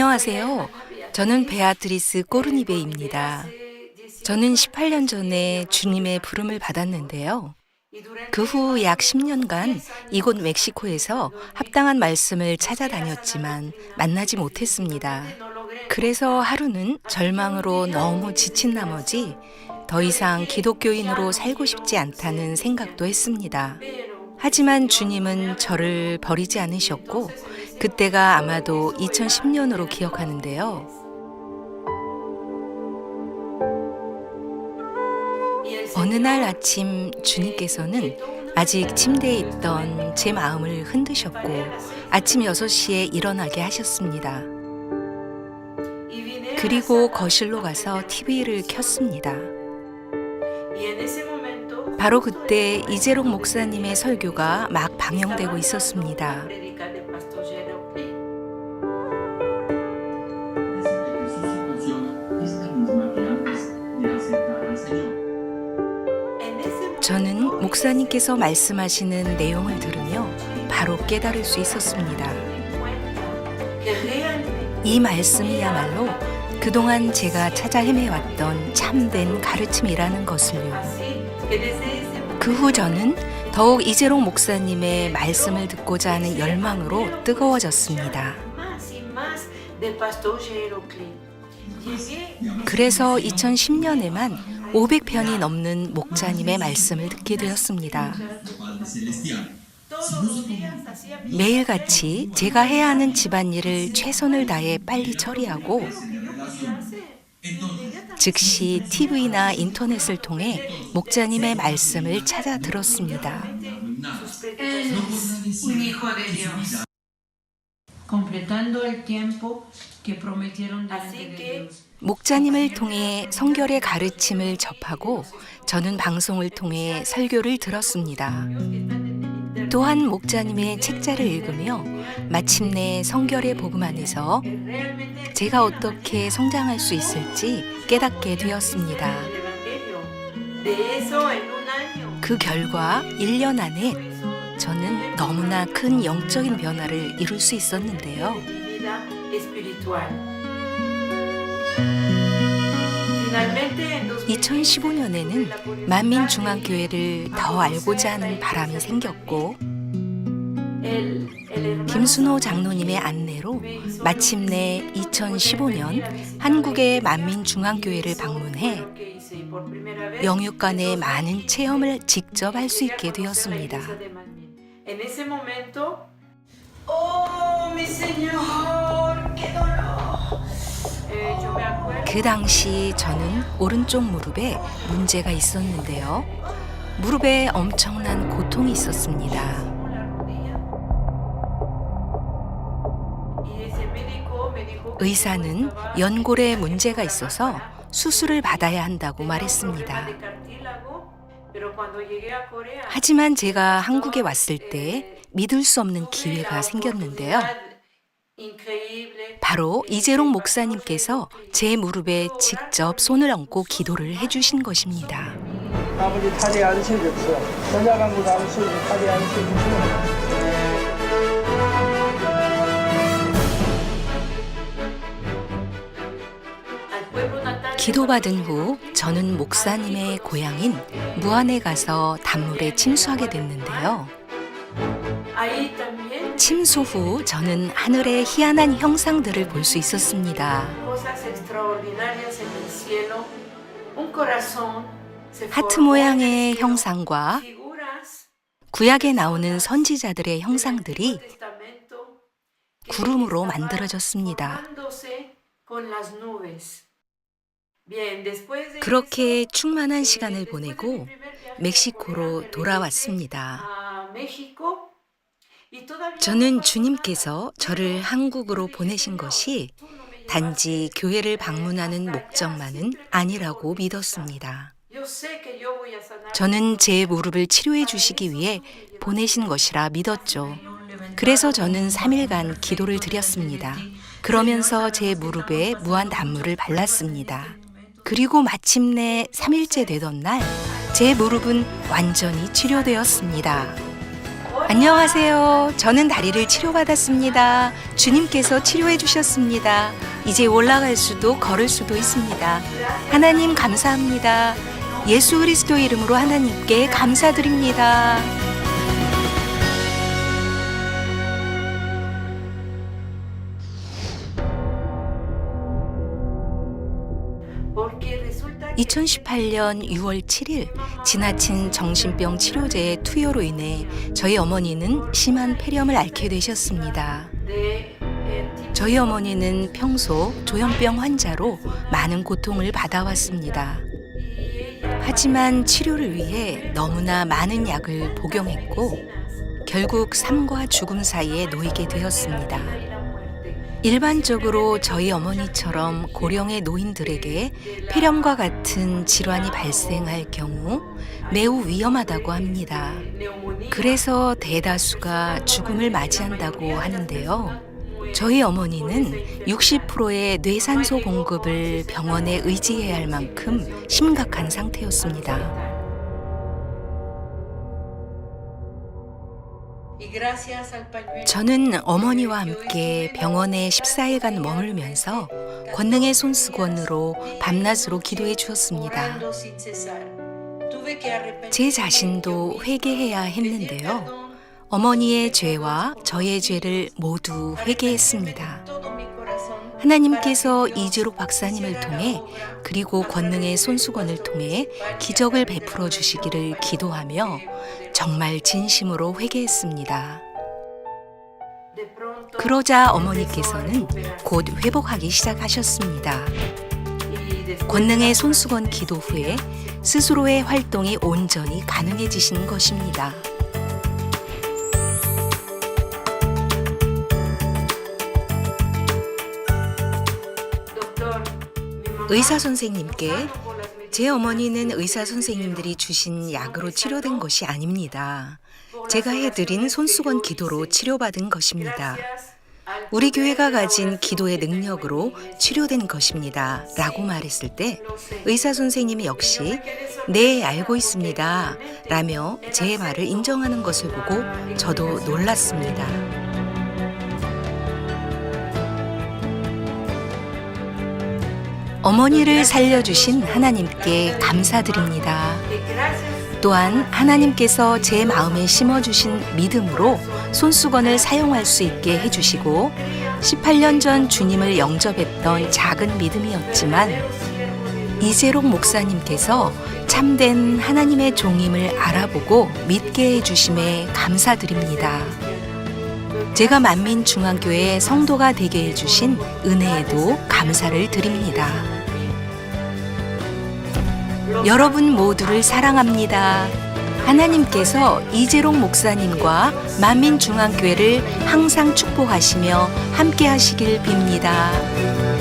안녕하세요. 저는 베아트리스 꼬르니베입니다. 저는 18년 전에 주님의 부름을 받았는데요. 그 후 약 10년간 이곳 멕시코에서 합당한 말씀을 찾아다녔지만 만나지 못했습니다. 그래서 하루는 절망으로 너무 지친 나머지 더 이상 기독교인으로 살고 싶지 않다는 생각도 했습니다. 하지만 주님은 저를 버리지 않으셨고 그때가 아마도 2010년으로 기억하는데요. 어느 날 아침 주님께서는 아직 침대에 있던 제 마음을 흔드셨고 아침 6시에 일어나게 하셨습니다. 그리고 거실로 가서 TV를 켰습니다. 바로 그때 이재록 목사님의 설교가 막 방영되고 있었습니다. 목사님께서 말씀하시는 내용을 들으며 바로 깨달을 수 있었습니다. 이 말씀이야말로 그동안 제가 찾아 헤매왔던 참된 가르침이라는 것을요. 그 후 저는 더욱 이재록 목사님의 말씀을 듣고자 하는 열망으로 뜨거워졌습니다. 그래서 2010년에만 500편이 넘는 목자님의 말씀을 듣게 되었습니다. 매일같이 제가 해야 하는 집안일을 최선을 다해 빨리 처리하고 즉시 TV나 인터넷을 통해 목자님의 말씀을 찾아 들었습니다. un hijo de Dios. Completando el tiempo que prometieron delante de Dios. 목자님을 통해 성결의 가르침을 접하고 저는 방송을 통해 설교를 들었습니다. 또한 목자님의 책자를 읽으며 마침내 성결의 복음 안에서 제가 어떻게 성장할 수 있을지 깨닫게 되었습니다. 그 결과 1년 안에 저는 너무나 큰 영적인 변화를 이룰 수 있었는데요. 2015년에는 만민중앙교회를 더 알고자 하는 바람이 생겼고 김순호 장로님의 안내로 마침내 2015년 한국의 만민중앙교회를 방문해 영육간의 많은 체험을 직접 할 수 있게 되었습니다. En ese momento, oh mi Señor, qué dolor. Eh, yo me acuerdo. 그 당시 저는 오른쪽 무릎에 문제가 있었는데요. 무릎에 엄청난 고통이 있었습니다. la rodilla. Y ese médico me dijo que 의사는 연골에 문제가 있어서 수술을 받아야 한다고 말했습니다. de 하지만 제가 한국에 왔을 때 믿을 수 없는 기회가 생겼는데요. 바로 이재롱 목사님께서 제 무릎에 직접 손을 얹고 기도를 해주신 것입니다. 아버지 다리 안. 전화간국 안 세고 다리 안 세졌어. 기도받은 후 저는 목사님의 고향인 무안에 가서 단물에 침수하게 됐는데요. 침수 후 저는 하늘의 희한한 형상들을 볼 수 있었습니다. 하트 모양의. 형상과 구약에 나오는 선지자들의 형상들이 구름으로 만들어졌습니다. 그렇게 충만한 시간을 보내고 멕시코로 돌아왔습니다. 저는 주님께서 저를 한국으로 보내신 것이 단지 교회를 방문하는 목적만은 아니라고 믿었습니다. 저는 제 무릎을 치료해 주시기 위해 보내신 것이라 믿었죠. 그래서 저는 3일간 기도를 드렸습니다. 그러면서 제 무릎에 무한 단물을 발랐습니다. 그리고 마침내 3일째 되던 날, 제 무릎은 완전히 치료되었습니다. 안녕하세요. 저는 다리를 치료받았습니다. 주님께서 치료해 주셨습니다. 이제 올라갈 수도 걸을 수도 있습니다. 하나님 감사합니다. 예수 그리스도 이름으로 하나님께 감사드립니다. 2018년 6월 7일 지나친 정신병 치료제의 투여로 인해 저희 어머니는 심한 폐렴을 앓게 되셨습니다. 저희 어머니는 평소 조현병 환자로 많은 고통을 받아왔습니다. 하지만 치료를 위해 너무나 많은 약을 복용했고 결국 삶과 죽음 사이에 놓이게 되었습니다. 일반적으로 저희 어머니처럼 고령의 노인들에게 폐렴과 같은 질환이 발생할 경우 매우 위험하다고 합니다. 그래서 대다수가 죽음을 맞이한다고 하는데요. 저희 어머니는 60%의 뇌산소 공급을 병원에 의지해야 할 만큼 심각한 상태였습니다. 저는 어머니와 함께 병원에 14일간 머물면서 권능의 손수건으로 밤낮으로 기도해 주었습니다. 제 자신도 회개해야 했는데요. 어머니의 죄와 저의 죄를 모두 회개했습니다. 하나님께서 이주록 박사님을 통해 그리고 권능의 손수건을 통해 기적을 베풀어 주시기를 기도하며 정말 진심으로 회개했습니다. 그러자 어머니께서는 곧 회복하기 시작하셨습니다. 권능의 손수건 기도 후에 스스로의 활동이 온전히 가능해지신 것입니다. 의사 선생님께 제 어머니는 의사 선생님들이 주신 약으로 치료된 것이 아닙니다. 제가 해드린 손수건 기도로 치료받은 것입니다. 우리 교회가 가진 기도의 능력으로 치료된 것입니다. 라고 말했을 때 의사 선생님이 역시 네, 알고 있습니다. 라며 제 말을 인정하는 것을 보고 저도 놀랐습니다. 어머니를 살려주신 하나님께 감사드립니다. 또한 하나님께서 제 마음에 심어주신 믿음으로 손수건을 사용할 수 있게 해주시고 18년 전 주님을 영접했던 작은 믿음이었지만 이재록 목사님께서 참된 하나님의 종임을 알아보고 믿게 해주심에 감사드립니다. 제가 만민중앙교회 성도가 되게 해주신 은혜에도 감사를 드립니다. 여러분 모두를 사랑합니다. 하나님께서 이재록 목사님과 만민중앙교회를 항상 축복하시며 함께 하시길 빕니다.